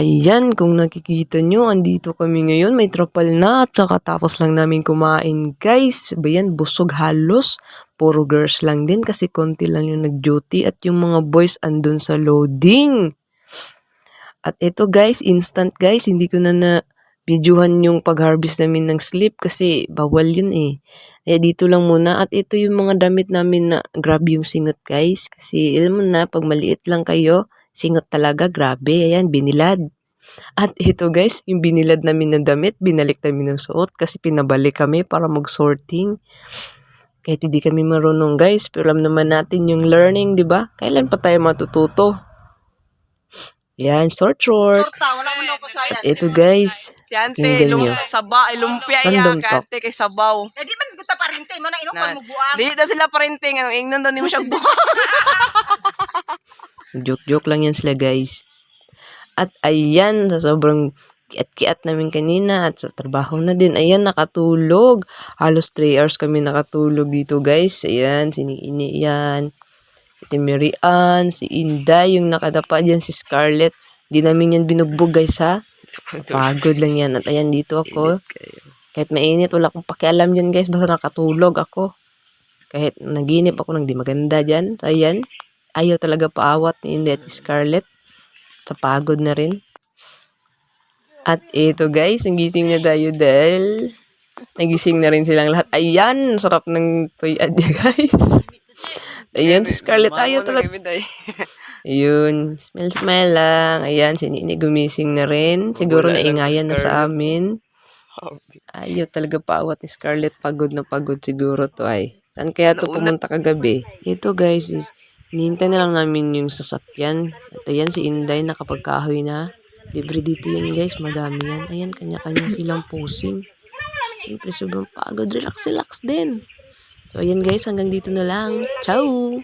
ayan, kung nakikita nyo, andito kami ngayon. May tropal na at kakatapos lang namin kumain, guys. Ba yan, busog halos. Puro girls lang din kasi konti lang yung nag-duty at yung mga boys andun sa loading. At ito guys, instant guys, hindi ko na na videohan yung pag-harvest namin ng sleep kasi bawal yun eh. Kaya dito lang muna at ito yung mga damit namin na grabe yung singot guys kasi alam na pag maliit lang kayo, singot talaga grabe. Ayan, binilad. At ito guys, yung binilad namin na damit, binalik namin ng suot kasi pinabalik kami para mag-sorting. Kahit hindi kami marunong guys, pero alam naman natin yung learning, di ba? Kailan pa tayo matututo? Yan, short short. Pasayan. Ito guys, Si ante, Tingnan nyo. saba, ay lumpia iya, kay talk. ante kay sabaw. Eh di man guta parinte mo na inukan mo buang. di daw sila parenting, anong ingnon daw ni mo siya buha. joke-joke lang yan sila guys. At ayan, sa sobrang kiat-kiat namin kanina at sa trabaho na din, ayan, nakatulog. Halos 3 hours kami nakatulog dito guys. Ayan, si Niini yan. Si Timmy Ann, si Inday, yung nakadapa dyan, si Scarlett. Di namin yan binugbog guys ha. Pagod lang yan. At ayan, dito ako. Kahit mainit, wala akong pakialam dyan guys. Basta nakatulog ako. Kahit naginip ako ng di maganda dyan. Ayan. Ayaw talaga paawat ni at Scarlett. Sa pagod na rin. At ito guys, nagising na tayo dahil nagising na rin silang lahat. Ayan, sarap ng tuyad niya guys. Ayan, si Scarlett ayaw talaga. Ayun, smell smell lang. Ayan, si Nini gumising na rin. Siguro naingayan na sa amin. Ayaw talaga paawat ni Scarlett. Pagod na pagod siguro to ay. Saan kaya to pumunta kagabi? Ito guys is, nihintay na lang namin yung sasakyan. At ayan si Inday nakapagkahoy na. Libre dito yan guys, madami yan. Ayan, kanya-kanya silang posing. Siyempre, sobrang pagod. Relax, relax din. So, ayan guys, hanggang dito na lang. Ciao!